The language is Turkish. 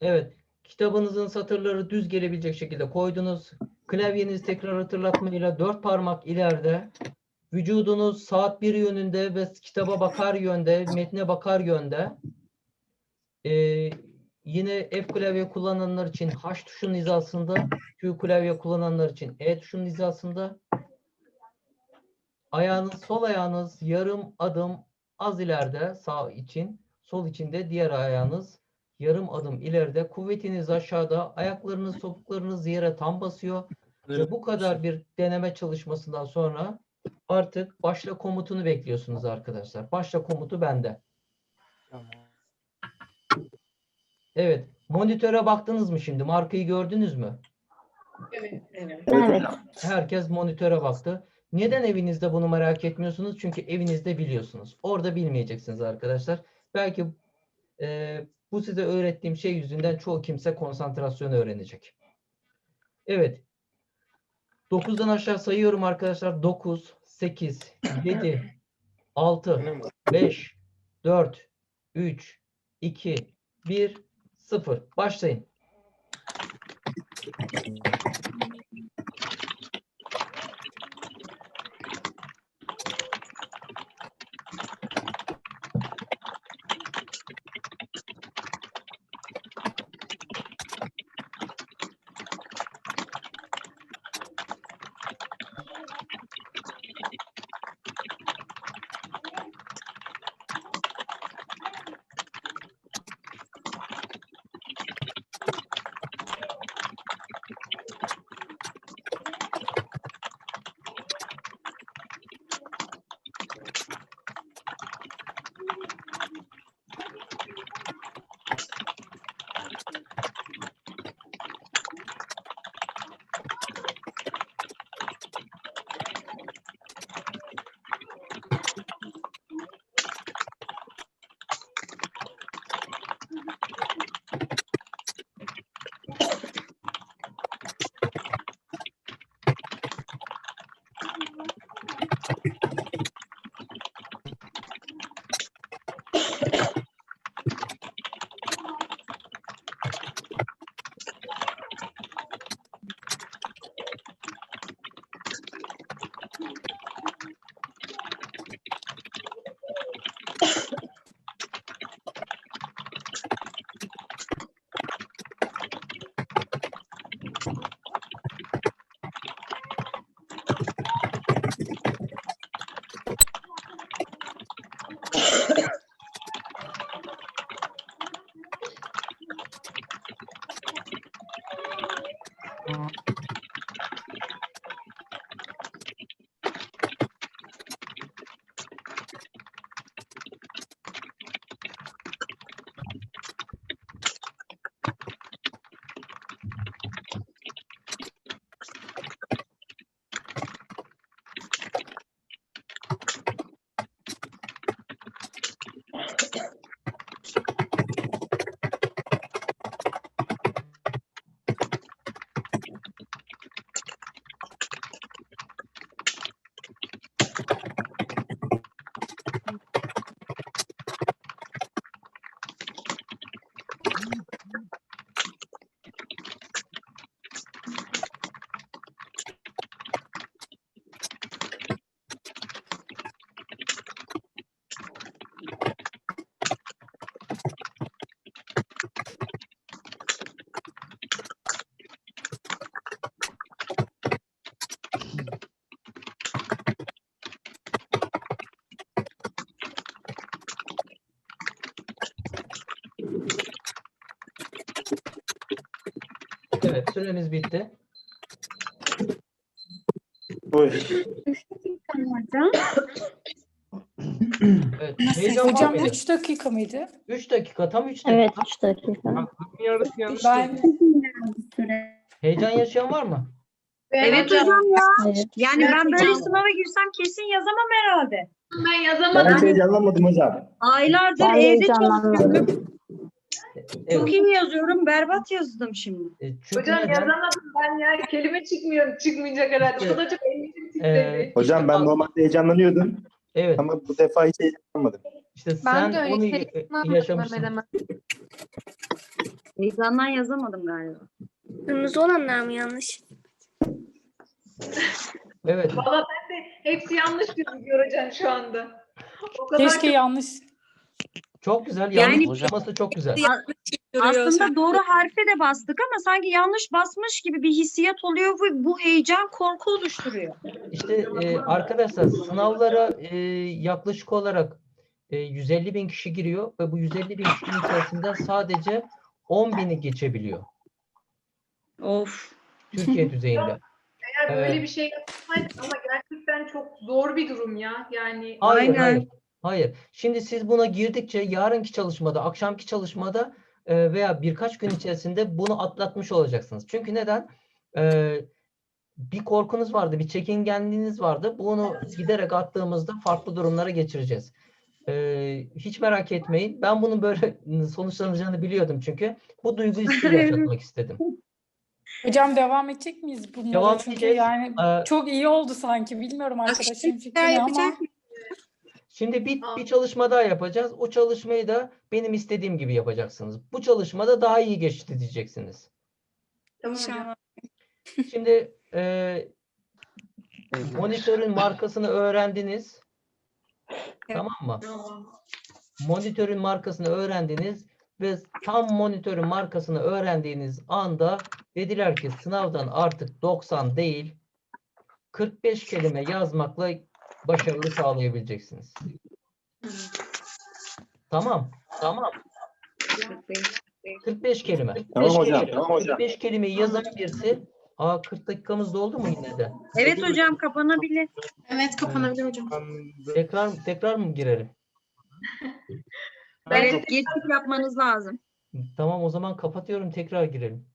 Evet. Kitabınızın satırları düz gelebilecek şekilde koydunuz. Klavyeniz tekrar hatırlatmayla dört parmak ileride. Vücudunuz saat bir yönünde ve kitaba bakar yönde, metne bakar yönde. Ee, yine F klavye kullananlar için H tuşunun hizasında, Q klavye kullananlar için E tuşunun hizasında. Ayağınız, sol ayağınız yarım adım az ileride sağ için, sol içinde diğer ayağınız yarım adım ileride. Kuvvetiniz aşağıda, ayaklarınız, topuklarınız yere tam basıyor. Ve bu kadar bir deneme çalışmasından sonra artık başla komutunu bekliyorsunuz arkadaşlar. Başla komutu bende. Evet. Monitöre baktınız mı şimdi? Markayı gördünüz mü? Evet. Evet. Evet. Herkes monitöre baktı. Neden evinizde bunu merak etmiyorsunuz? Çünkü evinizde biliyorsunuz. Orada bilmeyeceksiniz arkadaşlar. Belki e, bu size öğrettiğim şey yüzünden çoğu kimse konsantrasyon öğrenecek. Evet. 9'dan aşağı sayıyorum arkadaşlar. 9, 8, 7, 6, 5, 4, 3, 2, 1, 0. Başlayın. Evet, süreniz bitti. Oy. Hocam. Evet. Heyecan var Hocam mıydı? 3 dakika mıydı? 3 dakika, tam 3 dakika. Evet 3 dakika. Yarısı yanlış. Ben. Heyecan yaşayan var mı? Evet hocam ya. Evet. Yani ben böyle sınava girsem kesin yazamam herhalde. Ben Ben yazamadım. hiç heyecanlanmadım hocam. Aylardır Ben de evde çalışıyorum. Evet. Çok iyi yazıyorum. Berbat yazdım şimdi. e, Çünkü Hocam neden? yazamadım ben ya. Kelime çıkmıyor. Çıkmayacak herhalde. O da çok elim titredi. Ee, Hocam ben normalde heyecanlanıyordum Evet. ama bu defa hiç heyecanlanmadım. İşte Ben sen de öyle onu heyecanlandım y- yaşamışsın. Heyecandan yazamadım galiba. Kırmızı olanlar mı yanlış? Evet. Valla ben de hepsi yanlış gözüküyor hocam şu anda. O kadar Keşke çok- yanlış. Çok güzel. Yani- Yanlış olması çok güzel. Aslında doğru harfe de bastık ama sanki yanlış basmış gibi bir hissiyat oluyor ve bu heyecan korku oluşturuyor. İşte e, arkadaşlar sınavlara e, yaklaşık olarak e, 150 bin kişi giriyor ve bu 150 bin kişinin içerisinden sadece 10 bini geçebiliyor Of. Türkiye düzeyinde. Eğer böyle Evet. bir şey yapsaydık ama gerçekten çok zor bir durum ya. Yani Hayır, Aynen. Hayır. Şimdi siz buna girdikçe yarınki çalışmada, akşamki çalışmada e, veya birkaç gün içerisinde bunu atlatmış olacaksınız. Çünkü neden? E, bir korkunuz vardı, bir çekingenliğiniz vardı. Bunu giderek attığımızda farklı durumlara geçireceğiz. E, hiç merak etmeyin. Ben bunun böyle sonuçlanacağını biliyordum çünkü. Bu duyguyu size yaşatmak istedim. Hocam devam edecek miyiz bunlara? Devam Çünkü edeceğiz. yani E, çok iyi oldu sanki. Bilmiyorum arkadaşım fikrini ama. Şimdi bir, bir çalışma daha yapacağız. O çalışmayı da benim istediğim gibi yapacaksınız. Bu çalışmada daha iyi geçti diyeceksiniz. tamam hocam. Şimdi e, monitörün markasını öğrendiniz. Tamam mı? Tamam. Monitörün markasını öğrendiniz ve tam monitörün markasını öğrendiğiniz anda dediler ki sınavdan artık 90 değil 45 kelime yazmakla başarılı sağlayabileceksiniz. Tamam. Tamam. 45 kelime. 45 Tamam hocam, kelime. tamam hocam. 45 kelimeyi yazan birisi Aa 40 dakikamız doldu mu yine de? Evet hocam kapanabilir. Evet kapanabilir hocam. Tekrar tekrar mı girelim? Evet geçit yapmanız lazım. Tamam o zaman kapatıyorum tekrar girelim.